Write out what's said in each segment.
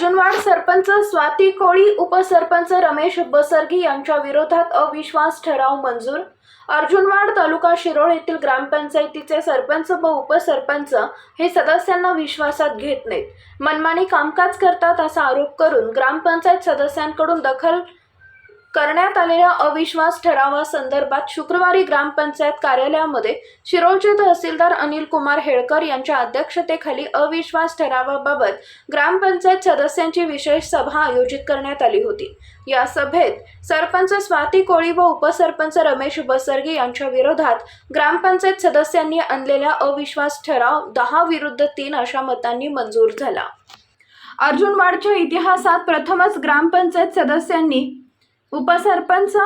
अर्जुनवाड सरपंच स्वाती कोळी उपसरपंच रमेश बसरगी यांच्या विरोधात अविश्वास ठराव मंजूर. अर्जुनवाड तालुका शिरोळ येथील ग्रामपंचायतीचे सरपंच व उपसरपंच हे सदस्यांना विश्वासात घेत नाहीत. मनमानी कामकाज करतात असा आरोप करून ग्रामपंचायत सदस्यांकडून दखल करण्यात आलेल्या अविश्वास ठरावासंदर्भात शुक्रवारी ग्रामपंचायत कार्यालयामध्ये शिरोळचे तहसीलदार अनिल कुमार हेळकर यांच्या अध्यक्षतेखाली अविश्वास ठरावाबाबत ग्रामपंचायत सदस्यांची विशेष सभा आयोजित करण्यात आली होती. या सभेत सरपंच स्वाती कोळी व उपसरपंच रमेश बसर्गे यांच्या विरोधात ग्रामपंचायत सदस्यांनी आणलेला अविश्वास ठराव दहा विरुद्ध तीन अशा मतांनी मंजूर झाला. अर्जुनवाडच्या इतिहासात प्रथमच ग्रामपंचायत सदस्यांनी उपसरपंच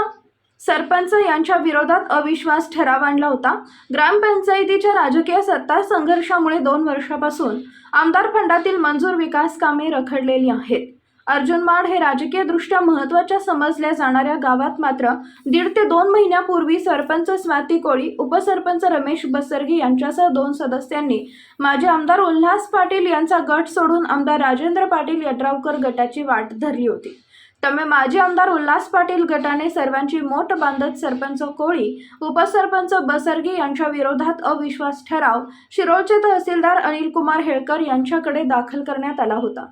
सरपंच यांच्या विरोधात अविश्वास ठराव आणला होता. ग्रामपंचायतीच्या राजकीय सत्ता संघर्षामुळे दोन वर्षापासून आमदार फंडातील मंजूर विकास कामे रखडलेली आहेत. अर्जुनमाड हे राजकीयदृष्ट्या महत्त्वाच्या समजल्या जाणाऱ्या गावात मात्र दीड ते दोन महिन्यापूर्वी सरपंच स्वाती कोळी उपसरपंच रमेश बसरगी यांच्यासह दोन सदस्यांनी माजी आमदार उल्हास पाटील यांचा गट सोडून आमदार राजेंद्र पाटील यड्रावकर गटाची वाट धरली होती. त्यामुळे माजी आमदार उल्हास पाटील गटाने सर्वांची मोठ बांधत सरपंच कोळी उपसरपंच बसर्गी यांच्या विरोधात अविश्वास ठराव शिरोळचे तहसीलदार अनिल कुमार हेळकर यांच्याकडे दाखल करण्यात आला होता.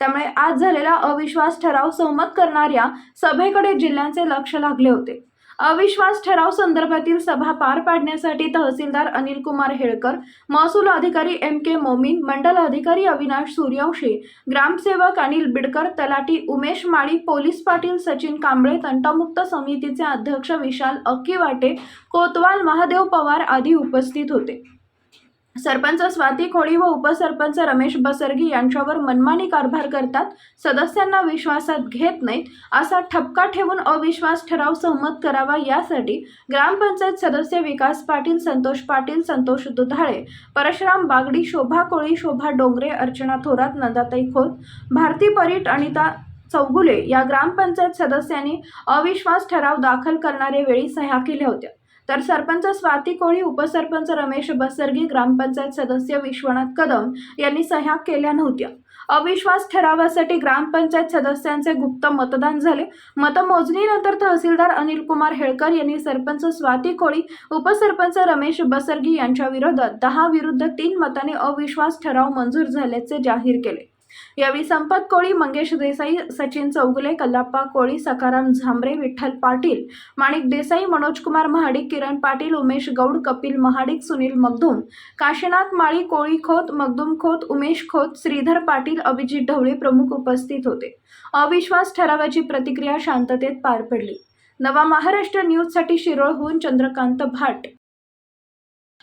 त्यामुळे आज झालेला अविश्वास ठराव सहमत करणाऱ्या सभेकडे जिल्ह्यांचे लक्ष लागले होते. अविश्वास ठराव संदर्भातील सभा पार पाडण्यासाठी तहसीलदार अनिल कुमार हेळकर महसूल अधिकारी एम के मोमीन मंडल अधिकारी अविनाश सूर्यवंशी ग्रामसेवक अनिल बिडकर तलाटी उमेश माळी पोलीस पाटील सचिन कांबळे तंटामुक्त समितीचे अध्यक्ष विशाल अक्कीवाटे कोतवाल महादेव पवार आदी उपस्थित होते. सरपंच स्वाती खोळी व उपसरपंच रमेश बसरगी यांच्यावर मनमानी कारभार करतात. सदस्यांना विश्वासात घेत नाहीत असा ठपका ठेवून अविश्वास ठराव सहमत करावा यासाठी ग्रामपंचायत सदस्य विकास पाटील संतोष पाटील संतोष दुधाळे परशुराम बागडी शोभा कोळी शोभा डोंगरे अर्चना थोरात नंदाताई खोत भारती परीट अनिता चौगुले या ग्रामपंचायत सदस्यांनी अविश्वास ठराव दाखल करणारे वेळी सह्या केल्या होत्या. तर सरपंच स्वाती कोळी उपसरपंच रमेश बसरगी ग्रामपंचायत सदस्य विश्वनाथ कदम यांनी सह्या केल्या नव्हत्या. अविश्वास ठरावासाठी ग्रामपंचायत सदस्यांचे गुप्त मतदान झाले. मतमोजणीनंतर तहसीलदार अनिल कुमार हेळकर यांनी सरपंच स्वाती कोळी उपसरपंच रमेश बसरगी यांच्या विरोधात दहा विरुद्ध तीन मताने अविश्वास ठराव मंजूर झाल्याचे जाहीर केले. यावेळी संपत कोळी मंगेश देसाई सचिन चौगुले कल्लाप्पा कोळी सकाराम झांबरे विठ्ठल पाटील माणिक देसाई मनोजकुमार महाडिक किरण पाटील उमेश गौड कपिल महाडिक सुनील मगदूम काशीनाथ माळी कोळी खोत मगदूम खोत उमेश खोत श्रीधर पाटील अभिजित ढवळे प्रमुख उपस्थित होते. अविश्वास ठरावाची प्रतिक्रिया शांततेत पार पडली. नवा महाराष्ट्र न्यूजसाठी शिरोळहून चंद्रकांत भाट.